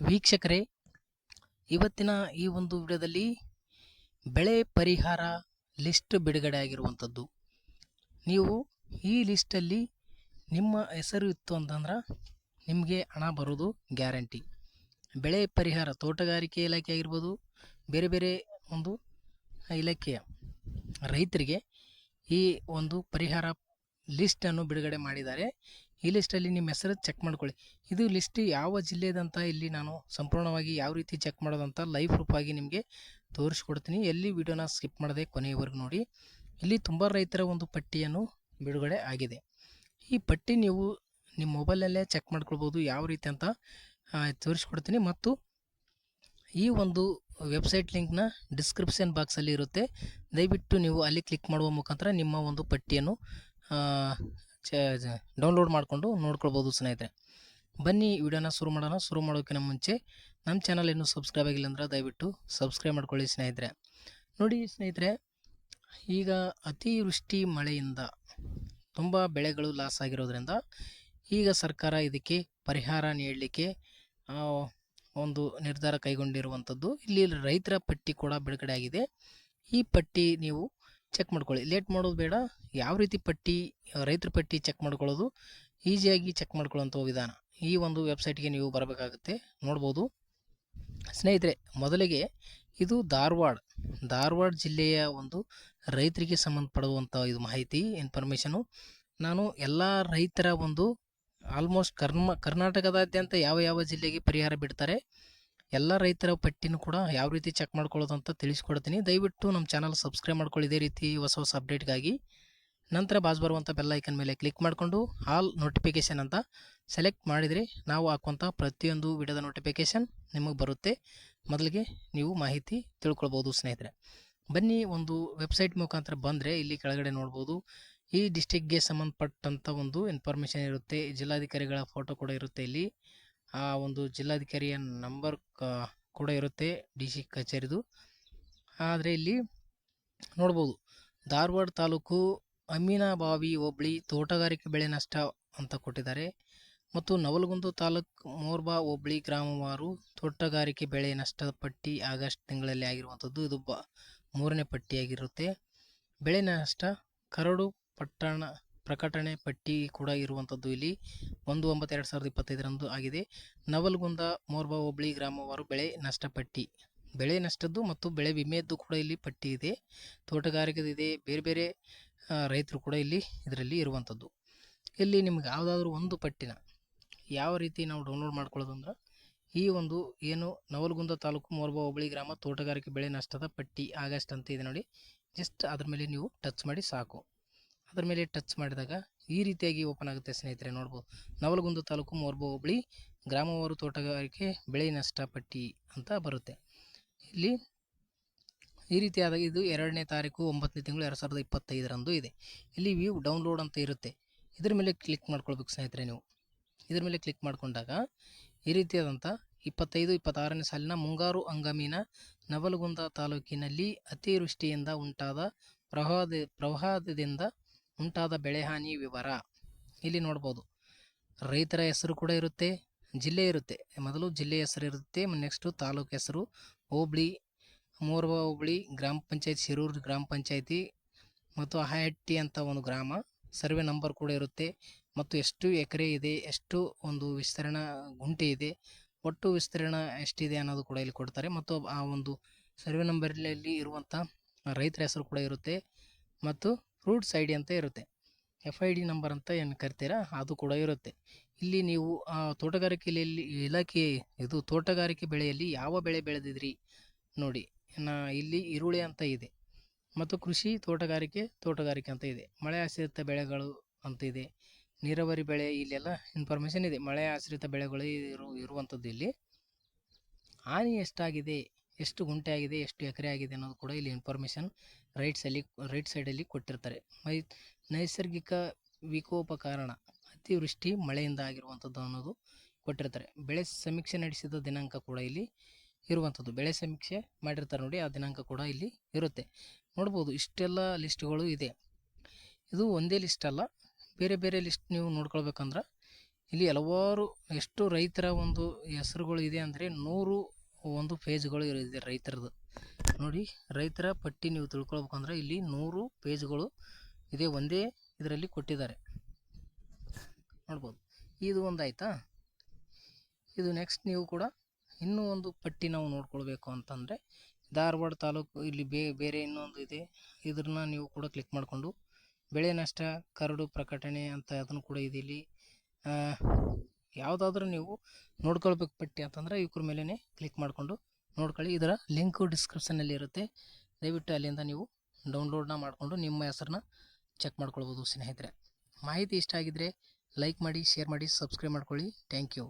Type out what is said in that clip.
ವೀಕ್ಷಕರೇ, ಇವತ್ತಿನ ಈ ಒಂದು ವಿಡಿಯೋದಲ್ಲಿ ಬೆಳೆ ಪರಿಹಾರ ಲಿಸ್ಟ್ ಬಿಡುಗಡೆ ಆಗಿರುವಂಥದ್ದು. ನೀವು ಈ ಲಿಸ್ಟಲ್ಲಿ ನಿಮ್ಮ ಹೆಸರು ಇತ್ತು ಅಂತಂದ್ರೆ ನಿಮಗೆ ಹಣ ಬರೋದು ಗ್ಯಾರಂಟಿ. ಬೆಳೆ ಪರಿಹಾರ, ತೋಟಗಾರಿಕೆ ಇಲಾಖೆ ಆಗಿರ್ಬೋದು, ಬೇರೆ ಬೇರೆ ಒಂದು ಇಲಾಖೆಯ ರೈತರಿಗೆ ಈ ಒಂದು ಪರಿಹಾರ ಲಿಸ್ಟನ್ನು ಬಿಡುಗಡೆ ಮಾಡಿದ್ದಾರೆ. ಈ ಲಿಸ್ಟಲ್ಲಿ ನಿಮ್ಮ ಹೆಸರು ಚೆಕ್ ಮಾಡ್ಕೊಳ್ಳಿ. ಇದು ಲಿಸ್ಟ್ ಯಾವ ಜಿಲ್ಲೆದಂತ ಇಲ್ಲಿ ನಾನು ಸಂಪೂರ್ಣವಾಗಿ ಯಾವ ರೀತಿ ಚೆಕ್ ಮಾಡೋದಂತ ಲೈವ್ ರೂಪಾಗಿ ನಿಮಗೆ ತೋರಿಸ್ಕೊಡ್ತೀನಿ. ಎಲ್ಲಿ ವಿಡಿಯೋನ ಸ್ಕಿಪ್ ಮಾಡದೆ ಕೊನೆಯವರೆಗೂ ನೋಡಿ. ಇಲ್ಲಿ ತುಂಬ ರೈತರ ಒಂದು ಪಟ್ಟಿಯನ್ನು ಬಿಡುಗಡೆ ಆಗಿದೆ. ಈ ಪಟ್ಟಿ ನೀವು ನಿಮ್ಮ ಮೊಬೈಲಲ್ಲೇ ಚೆಕ್ ಮಾಡ್ಕೊಳ್ಬೋದು ಯಾವ ರೀತಿ ಅಂತ ತೋರಿಸ್ಕೊಡ್ತೀನಿ. ಮತ್ತು ಈ ಒಂದು ವೆಬ್ಸೈಟ್ ಲಿಂಕ್ನ ಡಿಸ್ಕ್ರಿಪ್ಷನ್ ಬಾಕ್ಸಲ್ಲಿ ಇರುತ್ತೆ. ದಯವಿಟ್ಟು ನೀವು ಅಲ್ಲಿ ಕ್ಲಿಕ್ ಮಾಡುವ ಮುಖಾಂತರ ನಿಮ್ಮ ಒಂದು ಪಟ್ಟಿಯನ್ನು ಡೌನ್ಲೋಡ್ ಮಾಡಿಕೊಂಡು ನೋಡ್ಕೊಳ್ಬೋದು ಸ್ನೇಹಿತರೆ. ಬನ್ನಿ ವಿಡಿಯೋನ ಶುರು ಮಾಡೋಣ. ಶುರು ಮಾಡೋಕ್ಕಿಂತ ಮುಂಚೆ ನಮ್ಮ ಚಾನಲ್ ಇನ್ನೂ ಸಬ್ಸ್ಕ್ರೈಬ್ ಆಗಿಲ್ಲ ಅಂದ್ರೆ ದಯವಿಟ್ಟು ಸಬ್ಸ್ಕ್ರೈಬ್ ಮಾಡ್ಕೊಳ್ಳಿ ಸ್ನೇಹಿತರೆ. ನೋಡಿ ಸ್ನೇಹಿತರೆ, ಈಗ ಅತಿವೃಷ್ಟಿ ಮಳೆಯಿಂದ ತುಂಬ ಬೆಳೆಗಳು ಲಾಸ್ ಆಗಿರೋದ್ರಿಂದ ಈಗ ಸರ್ಕಾರ ಇದಕ್ಕೆ ಪರಿಹಾರ ನೀಡಲಿಕ್ಕೆ ಒಂದು ನಿರ್ಧಾರ ಕೈಗೊಂಡಿರುವಂಥದ್ದು. ಇಲ್ಲಿ ರೈತರ ಪಟ್ಟಿ ಕೂಡ ಬಿಡುಗಡೆ ಆಗಿದೆ. ಈ ಪಟ್ಟಿ ನೀವು ಚೆಕ್ ಮಾಡ್ಕೊಳ್ಳಿ. ಲೇಟ್ ಮಾಡೋದು ಬೇಡ. ಯಾವ ರೀತಿ ಪಟ್ಟಿ, ರೈತರ ಪಟ್ಟಿ ಚೆಕ್ ಮಾಡ್ಕೊಳ್ಳೋದು? ಈಸಿಯಾಗಿ ಚೆಕ್ ಮಾಡ್ಕೊಳ್ಳೋಂಥ ವಿಧಾನ. ಈ ಒಂದು ವೆಬ್ಸೈಟ್ಗೆ ನೀವು ಬರಬೇಕಾಗುತ್ತೆ. ನೋಡ್ಬೋದು. ಸ್ನೇಹಿತರೆ, ಮೊದಲಿಗೆ ಇದು ಧಾರವಾಡ. ಧಾರವಾಡ ಜಿಲ್ಲೆಯ ಒಂದು ರೈತರಿಗೆ ಸಂಬಂಧಪಡುವಂಥ ಇದು ಮಾಹಿತಿ ಇನ್ಫಾರ್ಮೇಷನು ನಾನು ಎಲ್ಲ ರೈತರ ಒಂದು ಆಲ್ಮೋಸ್ಟ್ ಕರ್ಮ, ಕರ್ನಾಟಕದಾದ್ಯಂತ ಯಾವ ಯಾವ ಜಿಲ್ಲೆಗೆ ಪರಿಹಾರ ಬಿಡ್ತಾರೆ? ಎಲ್ಲ ರೈತರ ಪಟ್ಟಿನೂ ಕೂಡ ಯಾವ ರೀತಿ ಚೆಕ್ ಮಾಡ್ಕೊಳ್ಳೋದು ಅಂತ ತಿಳಿಸ್ಕೊಡ್ತೀನಿ. ದಯವಿಟ್ಟು ನಮ್ಮ ಚಾನಲ್ ಸಬ್ಸ್ಕ್ರೈಬ್ ಮಾಡ್ಕೊಳ್ಳಿ. ಇದೇ ರೀತಿ ಹೊಸ ಹೊಸ ಅಪ್ಡೇಟ್ಗಾಗಿ ನಂತರ ಬಾಜು ಬರುವಂಥ ಬೆಲ್ ಐಕನ್ ಮೇಲೆ ಕ್ಲಿಕ್ ಮಾಡಿಕೊಂಡು ಆಲ್ ನೋಟಿಫಿಕೇಷನ್ ಅಂತ ಸೆಲೆಕ್ಟ್ ಮಾಡಿದರೆ ನಾವು ಹಾಕುವಂಥ ಪ್ರತಿಯೊಂದು ವಿಡಿಯೋದ ನೋಟಿಫಿಕೇಷನ್ ನಿಮಗೆ ಬರುತ್ತೆ. ಮೊದಲಿಗೆ ನೀವು ಮಾಹಿತಿ ತಿಳ್ಕೊಳ್ಬೋದು ಸ್ನೇಹಿತರೆ. ಬನ್ನಿ ಒಂದು ವೆಬ್ಸೈಟ್ ಮುಖಾಂತರ ಬಂದರೆ ಇಲ್ಲಿ ಕೆಳಗಡೆ ನೋಡ್ಬೋದು. ಈ ಡಿಸ್ಟಿಕ್ಗೆ ಸಂಬಂಧಪಟ್ಟಂಥ ಒಂದು ಇನ್ಫಾರ್ಮೇಷನ್ ಇರುತ್ತೆ. ಜಿಲ್ಲಾಧಿಕಾರಿಗಳ ಫೋಟೋ ಕೂಡ ಇರುತ್ತೆ ಇಲ್ಲಿ. ಆ ಒಂದು ಜಿಲ್ಲಾಧಿಕಾರಿಯ ನಂಬರ್ ಕೂಡ ಇರುತ್ತೆ ಡಿ ಸಿ ಕಚೇರಿದು. ಆದರೆ ಇಲ್ಲಿ ನೋಡ್ಬೋದು, ಧಾರವಾಡ ತಾಲೂಕು ಅಮೀನಾಬಾವಿ ಹೋಬಳಿ ತೋಟಗಾರಿಕೆ ಬೆಳೆ ನಷ್ಟ ಅಂತ ಕೊಟ್ಟಿದ್ದಾರೆ. ಮತ್ತು ನವಲಗುಂದ ತಾಲೂಕು ಮೋರ್ಬಾ ಹೋಬಳಿ ಗ್ರಾಮವಾರು ತೋಟಗಾರಿಕೆ ಬೆಳೆ ನಷ್ಟದ ಪಟ್ಟಿ ಆಗಸ್ಟ್ ತಿಂಗಳಲ್ಲಿ ಆಗಿರುವಂಥದ್ದು. ಇದು ಬ, ಮೂರನೇ ಪಟ್ಟಿಯಾಗಿರುತ್ತೆ. ಬೆಳೆ ನಷ್ಟ ಕರಡು ಪಟ್ಟಣ ಪ್ರಕಟಣೆ ಪಟ್ಟಿ ಕೂಡ ಇರುವಂಥದ್ದು ಇಲ್ಲಿ. ಒಂದು ಒಂಬತ್ತು ಎರಡು ಸಾವಿರದ ಇಪ್ಪತ್ತೈದರಂದು ಆಗಿದೆ. ನವಲ್ಗುಂದ ಮೋರ್ಬಾ ಹೋಬಳಿ ಗ್ರಾಮವಾರು ಬೆಳೆ ನಷ್ಟ ಪಟ್ಟಿ. ಬೆಳೆ ನಷ್ಟದ್ದು ಮತ್ತು ಬೆಳೆ ವಿಮೆಯದ್ದು ಕೂಡ ಇಲ್ಲಿ ಪಟ್ಟಿ ಇದೆ. ತೋಟಗಾರಿಕೆದಿದೆ ಬೇರೆ ಬೇರೆ ರೈತರು ಕೂಡ ಇಲ್ಲಿ ಇದರಲ್ಲಿ ಇರುವಂಥದ್ದು ಇಲ್ಲಿ ನಿಮ್ಗೆ ಯಾವುದಾದ್ರೂ ಒಂದು ಪಟ್ಟಿನ ಯಾವ ರೀತಿ ನಾವು ಡೌನ್ಲೋಡ್ ಮಾಡ್ಕೊಳ್ಳೋದಂದ್ರೆ ಈ ಒಂದು ಏನು ನವಲಗುಂದ ತಾಲೂಕು ಮೋರ್ಬಾ ಹೋಬಳಿ ಗ್ರಾಮ ತೋಟಗಾರಿಕೆ ಬೆಳೆ ನಷ್ಟದ ಪಟ್ಟಿ ಆಗಸ್ಟ್ ಅಂತ ಇದೆ ನೋಡಿ. ಜಸ್ಟ್ ಅದ್ರ ಮೇಲೆ ನೀವು ಟಚ್ ಮಾಡಿ ಸಾಕು. ಅದ್ರ ಮೇಲೆ ಟಚ್ ಮಾಡಿದಾಗ ಈ ರೀತಿಯಾಗಿ ಓಪನ್ ಆಗುತ್ತೆ ಸ್ನೇಹಿತರೆ ನೋಡ್ಬೋದು. ನವಲಗುಂದ ತಾಲೂಕು ಮೋರ್ಬೋ ಹೋಬಳಿ ಗ್ರಾಮವಾರು ತೋಟಗಾರಿಕೆ ಬೆಳೆ ನಷ್ಟ ಪಟ್ಟಿ ಅಂತ ಬರುತ್ತೆ. ಇಲ್ಲಿ ಈ ರೀತಿಯಾದ ಇದು ಎರಡನೇ ತಾರೀಕು ಒಂಬತ್ತನೇ ತಿಂಗಳು ಎರಡು ಸಾವಿರದ ಇಪ್ಪತ್ತೈದರಂದು ಇದೆ. ಇಲ್ಲಿ ವ್ಯೂ ಡೌನ್ಲೋಡ್ ಅಂತ ಇರುತ್ತೆ. ಇದ್ರ ಮೇಲೆ ಕ್ಲಿಕ್ ಮಾಡ್ಕೊಳ್ಬೇಕು ಸ್ನೇಹಿತರೆ ನೀವು. ಇದ್ರ ಮೇಲೆ ಕ್ಲಿಕ್ ಮಾಡಿಕೊಂಡಾಗ ಈ ರೀತಿಯಾದಂಥ ಇಪ್ಪತ್ತೈದು, ಇಪ್ಪತ್ತಾರನೇ ಸಾಲಿನ ಮುಂಗಾರು ಅಂಗಮಿನ ನವಲಗುಂದ ತಾಲೂಕಿನಲ್ಲಿ ಅತಿವೃಷ್ಟಿಯಿಂದ ಉಂಟಾದ ಪ್ರವಾಹದ, ಪ್ರವಾಹದಿಂದ ಉಂಟಾದ ಬೆಳೆಹಾನಿ ವಿವರ ಇಲ್ಲಿ ನೋಡ್ಬೋದು. ರೈತರ ಹೆಸರು ಕೂಡ ಇರುತ್ತೆ, ಜಿಲ್ಲೆ ಇರುತ್ತೆ. ಮೊದಲು ಜಿಲ್ಲೆ ಹೆಸರು ಇರುತ್ತೆ, ನೆಕ್ಸ್ಟು ತಾಲೂಕು ಹೆಸರು. ಹೋಬಳಿ ಮೋರ್ಬಾ ಹೋಬಳಿ, ಗ್ರಾಮ ಪಂಚಾಯತ್, ಶಿರೂರು ಗ್ರಾಮ ಪಂಚಾಯತಿ ಮತ್ತು ಅಹಟ್ಟಿ ಅಂತ ಒಂದು ಗ್ರಾಮ. ಸರ್ವೆ ನಂಬರ್ ಕೂಡ ಇರುತ್ತೆ. ಮತ್ತು ಎಷ್ಟು ಎಕರೆ ಇದೆ, ಎಷ್ಟು ಒಂದು ವಿಸ್ತೀರ್ಣ ಗುಂಟೆ ಇದೆ, ಒಟ್ಟು ವಿಸ್ತೀರ್ಣ ಎಷ್ಟಿದೆ ಅನ್ನೋದು ಕೂಡ ಇಲ್ಲಿ ಕೊಡ್ತಾರೆ. ಮತ್ತು ಆ ಒಂದು ಸರ್ವೆ ನಂಬರ್ನಲ್ಲಿ ಇರುವಂಥ ರೈತರ ಹೆಸರು ಕೂಡ ಇರುತ್ತೆ. ಮತ್ತು ಫ್ರೂಟ್ಸ್ ಐ ಅಂತ ಇರುತ್ತೆ. ಎಫ್ ಐ ಡಿ ನಂಬರ್ ಅಂತ ಏನು ಕರಿತೀರಾ ಅದು ಕೂಡ ಇರುತ್ತೆ. ಇಲ್ಲಿ ನೀವು ತೋಟಗಾರಿಕೆಯಲ್ಲಿ ಇಲಾಖೆ, ಇದು ತೋಟಗಾರಿಕೆ ಬೆಳೆಯಲ್ಲಿ ಯಾವ ಬೆಳೆ ಬೆಳೆದಿದ್ರಿ ನೋಡಿ. ನಾ, ಇಲ್ಲಿ ಈರುಳ್ಳಿ ಅಂತ ಇದೆ. ಮತ್ತು ಕೃಷಿ ತೋಟಗಾರಿಕೆ ತೋಟಗಾರಿಕೆ ಅಂತ ಇದೆ. ಮಳೆ ಆಶ್ರಿತ ಬೆಳೆಗಳು ಅಂತ ಇದೆ. ನೀರಾವರಿ ಬೆಳೆ ಇಲ್ಲೆಲ್ಲ ಇನ್ಫಾರ್ಮೇಷನ್ ಇದೆ. ಮಳೆ ಆಶ್ರಿತ ಬೆಳೆಗಳು ಇರು, ಇರುವಂಥದ್ದು ಇಲ್ಲಿ. ಹಾನಿ ಎಷ್ಟಾಗಿದೆ? ಎಷ್ಟು ಗುಂಟೆ ಆಗಿದೆ? ಎಷ್ಟು ಎಕರೆ ಆಗಿದೆ ಅನ್ನೋದು ಕೂಡ ಇಲ್ಲಿ ಇನ್ಫಾರ್ಮೇಷನ್ ರೈಟ್ ಸೈಲಿ, ರೈಟ್ ಸೈಡಲ್ಲಿ ಕೊಟ್ಟಿರ್ತಾರೆ. ನೈಸರ್ಗಿಕ ವಿಕೋಪ ಕಾರಣ ಅತಿವೃಷ್ಟಿ, ಮಳೆಯಿಂದ ಆಗಿರುವಂಥದ್ದು ಅನ್ನೋದು ಕೊಟ್ಟಿರ್ತಾರೆ. ಬೆಳೆ ಸಮೀಕ್ಷೆ ನಡೆಸಿದ ದಿನಾಂಕ ಕೂಡ ಇಲ್ಲಿ ಇರುವಂಥದ್ದು. ಬೆಳೆ ಸಮೀಕ್ಷೆ ಮಾಡಿರ್ತಾರೆ ನೋಡಿ, ಆ ದಿನಾಂಕ ಕೂಡ ಇಲ್ಲಿ ಇರುತ್ತೆ. ನೋಡ್ಬೋದು, ಇಷ್ಟೆಲ್ಲ ಲಿಸ್ಟ್ಗಳು ಇದೆ. ಇದು ಒಂದೇ ಲಿಸ್ಟ್ ಅಲ್ಲ, ಬೇರೆ ಬೇರೆ ಲಿಸ್ಟ್ ನೀವು ನೋಡ್ಕೊಳ್ಬೇಕಂದ್ರೆ, ಇಲ್ಲಿ ಹಲವಾರು, ಎಷ್ಟು ರೈತರ ಒಂದು ಹೆಸರುಗಳು ಇದೆ ಅಂದರೆ ನೂರು ಒಂದು ಪೇಜ್ಗಳು ಇದೆ ರೈತರದು ನೋಡಿ, ರೈತರ ಪಟ್ಟಿ ನೀವು ತಿಳ್ಕೊಳ್ಬೇಕಂದ್ರೆ ಇಲ್ಲಿ ನೂರು ಪೇಜ್ಗಳು ಇದೆ ಒಂದೇ ಇದರಲ್ಲಿ ಕೊಟ್ಟಿದ್ದಾರೆ. ನೋಡ್ಬೋದು. ಇದು ಒಂದು ಆಯಿತಾ? ಇದು ನೆಕ್ಸ್ಟ್ ನೀವು ಕೂಡ ಇನ್ನೂ ಒಂದು ಪಟ್ಟಿ ನಾವು ನೋಡ್ಕೊಳ್ಬೇಕು ಅಂತಂದರೆ ಧಾರವಾಡ ತಾಲೂಕು ಇಲ್ಲಿ ಬೇ, ಬೇರೆ ಇನ್ನೊಂದು ಇದೆ. ಇದನ್ನ ನೀವು ಕೂಡ ಕ್ಲಿಕ್ ಮಾಡಿಕೊಂಡು ಬೆಳೆ ನಷ್ಟ ಕರಡು ಪ್ರಕಟಣೆ ಅಂತ ಅದನ್ನು ಕೂಡ ಇದೆ ಇಲ್ಲಿ. ಯಾವುದಾದ್ರೂ ನೀವು ನೋಡ್ಕೊಳ್ಬೇಕು ಪಟ್ಟಿ ಅಂತಂದರೆ ಇವ್ರ ಮೇಲೇ ಕ್ಲಿಕ್ ಮಾಡಿಕೊಂಡು ನೋಡ್ಕೊಳ್ಳಿ. ಇದರ ಲಿಂಕು ಡಿಸ್ಕ್ರಿಪ್ಷನಲ್ಲಿ ಇರುತ್ತೆ. ದಯವಿಟ್ಟು ಅಲ್ಲಿಂದ ನೀವು ಡೌನ್ಲೋಡ್ನ ಮಾಡಿಕೊಂಡು ನಿಮ್ಮ ಹೆಸರನ್ನ ಚೆಕ್ ಮಾಡ್ಕೊಳ್ಬೋದು ಸ್ನೇಹಿತರೆ. ಮಾಹಿತಿ ಇಷ್ಟ ಆಗಿದ್ದರೆ ಲೈಕ್ ಮಾಡಿ ಶೇರ್ ಮಾಡಿ ಸಬ್ಸ್ಕ್ರೈಬ್ ಮಾಡ್ಕೊಳ್ಳಿ. Thank you